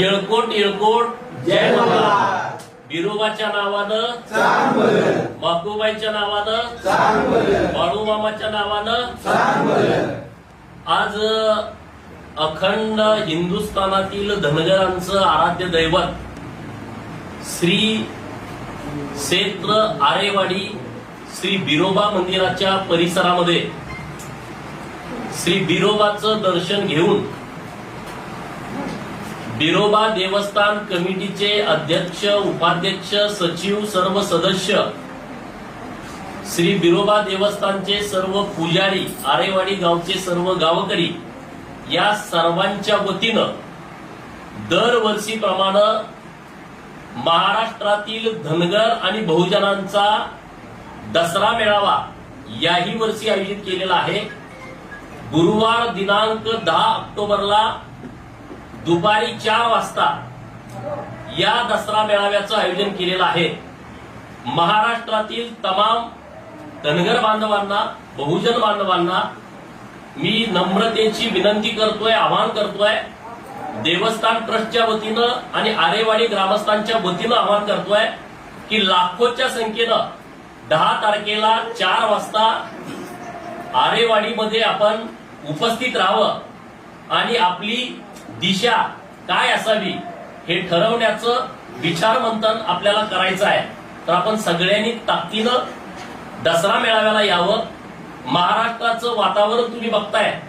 येळकोट येळकोट. जय बिरोबाच्या नावानं. माकुबाईच्या नावानं. बाळूमामाच्या नावानं. आज अखंड हिंदुस्थानातील धनगरांचं आराध्य दैवत श्री क्षेत्र आरेवाडी श्री बिरोबा मंदिराच्या परिसरामध्ये श्री बिरोबाचं दर्शन घेऊन बिरोबा देवस्थान कमिटीचे अध्यक्ष उपाध्यक्ष सचिव सर्व सदस्य श्री बिरोबा देवस्थानचे सर्व पुजारी आरेवाडी गावचे सर्व गावकरी या सर्वांच्या वतीनं दरवर्षीप्रमाणे महाराष्ट्रातील धनगर आणि बहुजनांचा दसरा मेळावा याही वर्षी आयोजित केलेला आहे. गुरुवार दिनांक दहा ऑक्टोबरला दुपारी चार वाजता या दसरा मेळाव्याचं आयोजन केलेलं आहे. महाराष्ट्रातील तमाम धनगर बांधवांना बहुजन बांधवांना मी नम्रतेची विनंती करतोय आवाहन करतोय. देवस्थान ट्रस्टच्या वतीनं आणि आरेवाडी ग्रामस्थांच्या वतीनं आवाहन करतोय की लाखोच्या संख्येनं दहा तारखेला चार वाजता आरेवाडीमध्ये आपण उपस्थित राहावं आणि आपली दिशा काय असावी हे ठरवण्याचं विचार मंथन आपल्याला करायचं आहे. तर आपण सगळ्यांनी ताकदीनं दसरा मेळाव्याला यावं. महाराष्ट्राचं वातावरण तुम्ही बघताय.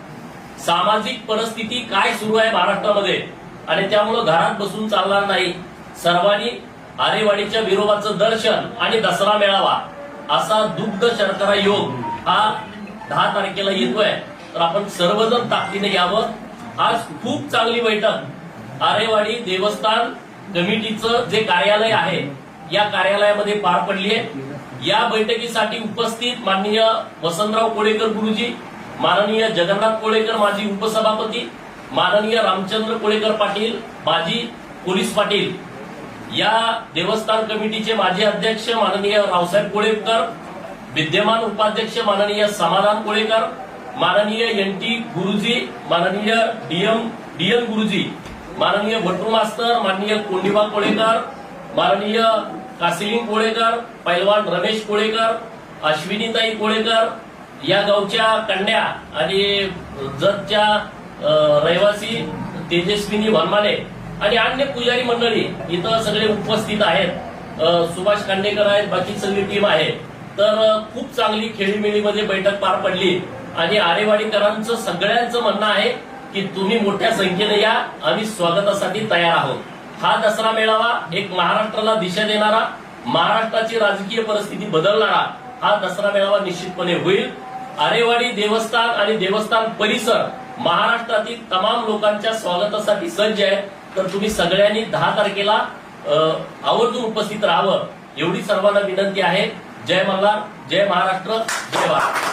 सामाजिक परिस्थिती काय सुरू आहे महाराष्ट्रामध्ये? आणि त्यामुळं घरात बसून चालणार नाही. सर्वांनी आरेवाडीच्या विरोबाचं दर्शन आणि दसरा मेळावा असा दुग्ध शर्करा योग हा दहा तारखेला येतोय. तर आपण सर्वजण ताकदीने यावं. आज खूप चांगली बैठक. आरेवाडी देवस्थान कमिटीचं जे कार्यालय आहे या कार्यालयामध्ये पार पडली आहे. या बैठकीसाठी उपस्थित माननीय वसंतराव कोळेकर गुरुजी माननीय जगन्नाथ कोळेकर माजी उपसभापती माननीय रामचंद्र कोळेकर पाटील माजी पोलीस पाटील. या देवस्थान कमिटीचे माजी अध्यक्ष माननीय रावसाहेब कोळेकर विद्यमान उपाध्यक्ष माननीय समाधान कोळेकर माननीय एन टी गुरुजी माननीय डीएम डीएम गुरुजी माननीय भट्टू मास्तर माननीय कोंडिबा कोळेकर माननीय कासिलिंग कोळेकर पैलवान रमेश कोळेकर अश्विनीताई कोळेकर या गावच्या कन्या आणि जतच्या रहिवासी तेजस्विनी वनमाले आणि अन्य पुजारी मंडळी इथं सगळे उपस्थित आहेत. सुभाष कांडेकर आहेत बाकी सगळी टीम आहे. तर खूप चांगली खेळीमेळीमध्ये बैठक पार पडली. आणि आरेवाडीकरांचं सगळ्यांचं म्हणणं आहे की तुम्ही मोठ्या संख्येने या आम्ही स्वागतासाठी तयार आहोत. हा दसरा मेळावा एक महाराष्ट्राला दिशा देणारा महाराष्ट्राची राजकीय परिस्थिती बदलणारा हा दसरा मेळावा निश्चितपणे होईल. आरेवाडी देवस्थान आणि देवस्थान परिसर महाराष्ट्रातील तमाम लोकांच्या स्वागतासाठी सज्ज आहे. तर तुम्ही सगळ्यांनी दहा तारखेला आवर्जून उपस्थित राहावं एवढी सर्वांना विनंती आहे. जय मल्हार जय महाराष्ट्र जय भारत.